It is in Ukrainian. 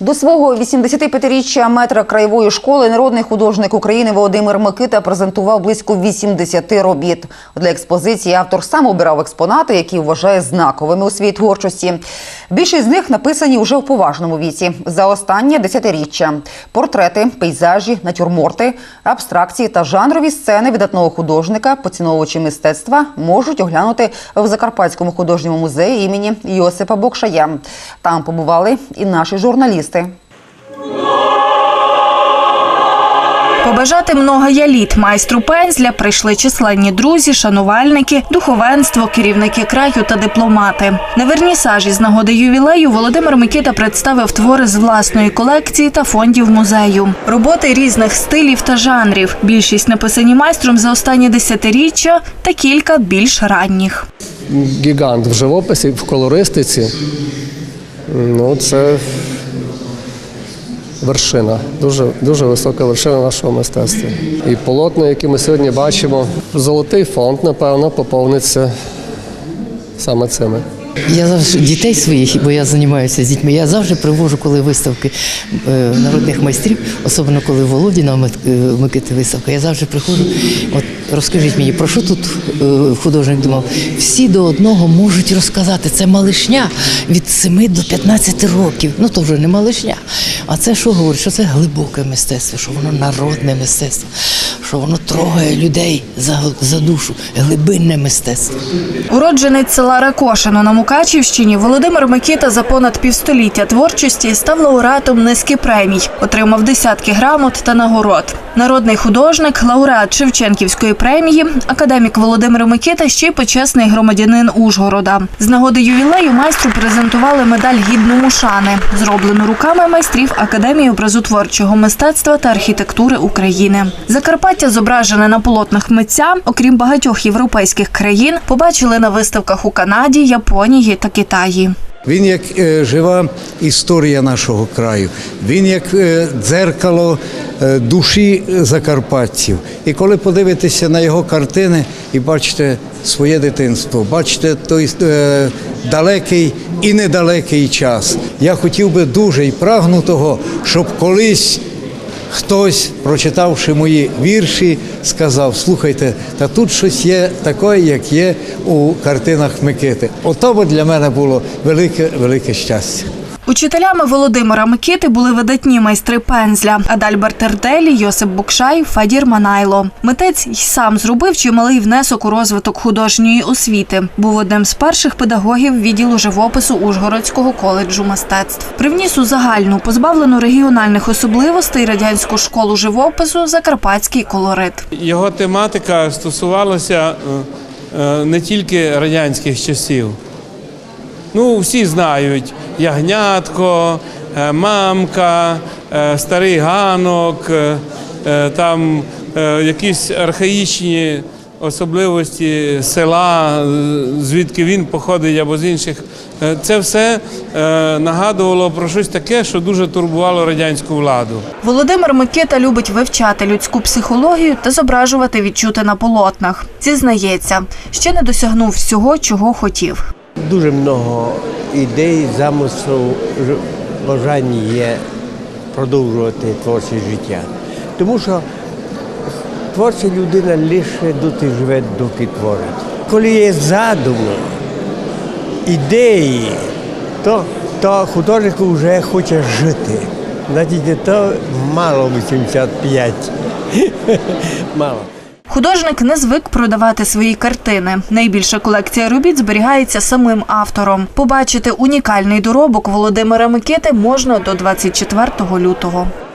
До свого 85-річчя метра краєвої школи народний художник України Володимир Микита презентував близько 80 робіт. Для експозиції автор сам обирав експонати, які вважає знаковими у своїй творчості. Більшість з них написані вже в поважному віці за останнє десятиріччя. Портрети, пейзажі, натюрморти, абстракції та жанрові сцени видатного художника, поціновувачі мистецтва можуть оглянути в Закарпатському художньому музеї імені Йосипа Бокшая. Там побували і наші журналісти. Побажати много я літ майстру пензля прийшли численні друзі, шанувальники, духовенство, керівники краю та дипломати. На вернісажі з нагоди ювілею Володимир Микита представив твори з власної колекції та фондів музею. Роботи різних стилів та жанрів. Більшість написані майстром за останні десятиріччя та кілька більш ранніх. гігант в живописі, в колористиці. Ну, це вершина, дуже, дуже висока вершина нашого мистецтва. І полотна, які ми сьогодні бачимо, золотий фонд, напевно, поповниться саме цими. Я завжди дітей своїх, бо я займаюся з дітьми. Я завжди привожу, коли виставки е, народних майстрів, особливо коли Володіна е, Микити виставка. Я завжди приходжу. От розкажіть мені, про що тут е, художник думав? Всі до одного можуть розказати. Це малишня від 7 до 15 років. Ну то вже не малишня. А це що говорить? Що це глибоке мистецтво, що воно народне мистецтво, що воно трогає людей за, за душу, глибинне мистецтво. Уродженець села Ракошино на Мукачівщині Володимир Микита за понад півстоліття творчості став лауреатом низки премій, отримав десятки грамот та нагород. Народний художник, лауреат Шевченківської премії, академік Володимир Микита ще й почесний громадянин Ужгорода. З нагоди ювілею майстру презентували медаль гідному шани, зроблену руками майстрів Академії образотворчого мистецтва та архітектури України. Закарпаття зображене на полотнах митця, окрім багатьох європейських країн, побачили на виставках у Канаді, Японії та Китаї. Він як е, жива історія нашого краю, він як е, дзеркало е, душі закарпатців. І коли подивитеся на його картини і бачите своє дитинство, бачите той далекий і недалекий час. Я хотів би дуже і прагну того, щоб колись хтось, прочитавши мої вірші, сказав: слухайте, та тут щось є таке, як є у картинах Микити. Ото для мене було велике, велике щастя. Учителями Володимира Микити були видатні майстри пензля Адальберт Терделі, Йосип Букшай, Фадір Манайло. Митець й сам зробив чималий внесок у розвиток художньої освіти. Був одним з перших педагогів відділу живопису Ужгородського коледжу мистецтв. Привніс у загальну, позбавлену регіональних особливостей радянську школу живопису Закарпатський колорит. Його тематика стосувалася е, е, не тільки радянських часів. Ну, всі знають ягнятко, е, мамка, е, старий ганок, е, там якісь архаїчні особливості села, звідки він походить або з інших. Це все нагадувало про щось таке, що дуже турбувало радянську владу. Володимир Микита любить вивчати людську психологію та зображувати відчути на полотнах. Зізнається, ще не досягнув всього, чого хотів. Дуже много ідей, замислів, бажань є продовжувати творче життя. Тому що творча людина лише доти живе, доки творить. Коли є задум, ідеї, то, то художник вже хоче жити. Значить, то мало 85. мало. Художник не звик продавати свої картини. Найбільша колекція робіт зберігається самим автором. Побачити унікальний доробок Володимира Микити можна до 24 лютого.